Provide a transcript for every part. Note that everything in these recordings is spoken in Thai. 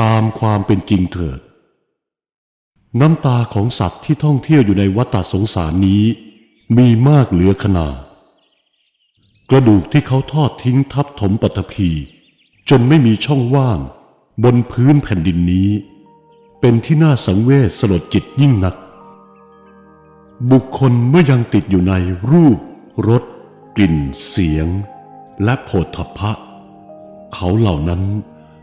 ตามความเป็นจริงเถิด น้ำตาของสัตว์ที่ท่องเที่ยวอยู่ในวัฏสงสารนี้ มีมากเหลือขนาดกระดูกที่เขาทอดทิ้งทับถมปัตภีจนไม่มีช่องว่าง บนพื้นแผ่นดินนี้ เป็นที่น่าสังเวชสลดจิตยิ่งนัก บุคคลเมื่อยังติดอยู่ในรูปรสกลิ่น เสียง และโผฏฐัพพะ เขาเหล่านั้น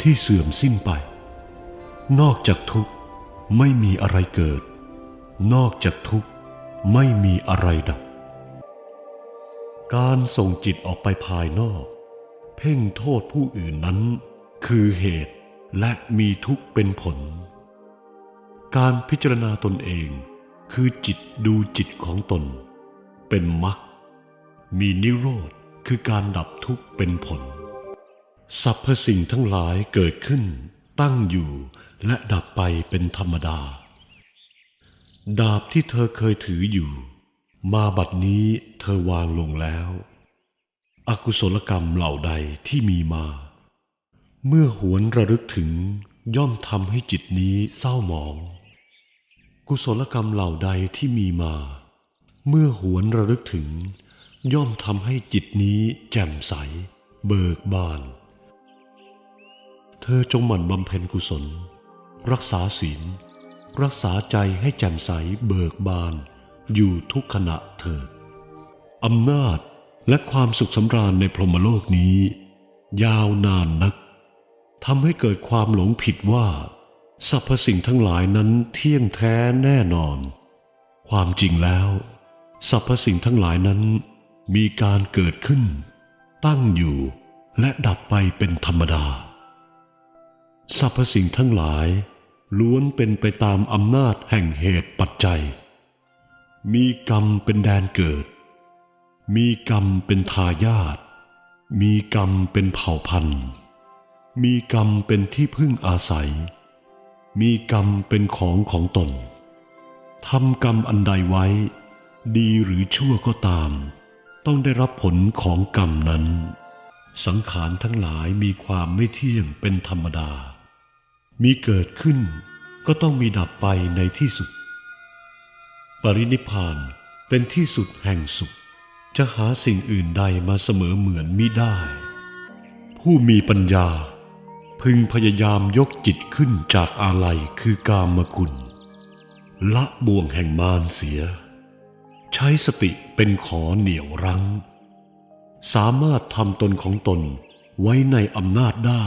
ที่เสื่อมสิ้นไป นอกจากทุกข์ไม่มีอะไรเกิด นอกจากทุกข์ไม่มีอะไรดับ การส่งจิตออกไปภายนอก เพ่งโทษผู้อื่นนั้น คือเหตุและมีทุกข์เป็นผล การพิจารณาตนเองคือจิตดูจิตของตน เป็นมรรคมีนิโรธคือการดับทุกข์เป็นผล สรรพสิ่งทั้งหลายเกิดขึ้น ตั้งอยู่และดับไปเป็นธรรมดา ดาบที่เธอเคยถืออยู่ มาบัดนี้เธอวางลงแล้ว อกุศลกรรมเหล่าใดที่มีมา เมื่อหวนระลึกถึงย่อมทำให้จิตนี้เศร้าหมอง กุศลกรรมเหล่าใดที่มีมา เมื่อหวนระลึกถึง ย่อมทำให้จิตนี้แจ่มใส เบิกบาน เธอจงหมั่นบำเพ็ญกุศล รักษาศีล รักษาใจให้แจ่มใสเบิกบาน อยู่ทุกขณะเถิดอำนาจและความสุขสำราญในพรหมโลกนี้ ยาวนานนักทำให้เกิดความหลงผิดว่าสรรพสิ่งทั้งหลายนั้นเที่ยงแท้แน่นอน ความจริงแล้วสรรพสิ่งทั้งหลายนั้น มีการเกิดขึ้น ตั้งอยู่และดับไปเป็นธรรมดา สรรพสิ่งทั้งหลาย ล้วนเป็นไปตามอำนาจแห่งเหตุปัจจัย มีกรรมเป็นแดนเกิด มีกรรมเป็นทายาทมีกรรมเป็นเผ่าพันธุ์ มีกรรมเป็นที่พึ่งอาศัย มีกรรมเป็นของของตนทำกรรมอันใดไว้ ดีหรือชั่วก็ตาม ต้องได้รับผลของกรรมนั้น สังขารทั้งหลายมีความไม่เที่ยงเป็นธรรมดา มีเกิดขึ้นก็ต้องมีดับไปในที่สุด ปรินิพานเป็นที่สุดแห่งสุข จะหาสิ่งอื่นใดมาเสมอเหมือนมิได้ ผู้มีปัญญา พึงพยายามยกจิตขึ้นจากอาลัยคือกามกุล ละบ่วงแห่งมารเสีย ใช้สติเป็นขอเหนี่ยวรั้ง สามารถทำตนของตนไว้ในอำนาจได้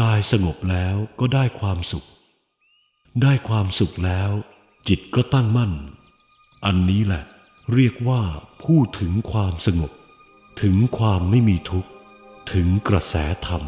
กายสงบแล้วก็ได้ความสุข ได้ความสุขแล้ว จิตก็ตั้งมั่น อันนี้แหละ เรียกว่าพูดถึงความสงบ ถึงความไม่มีทุกข์ ถึงกระแสธรรม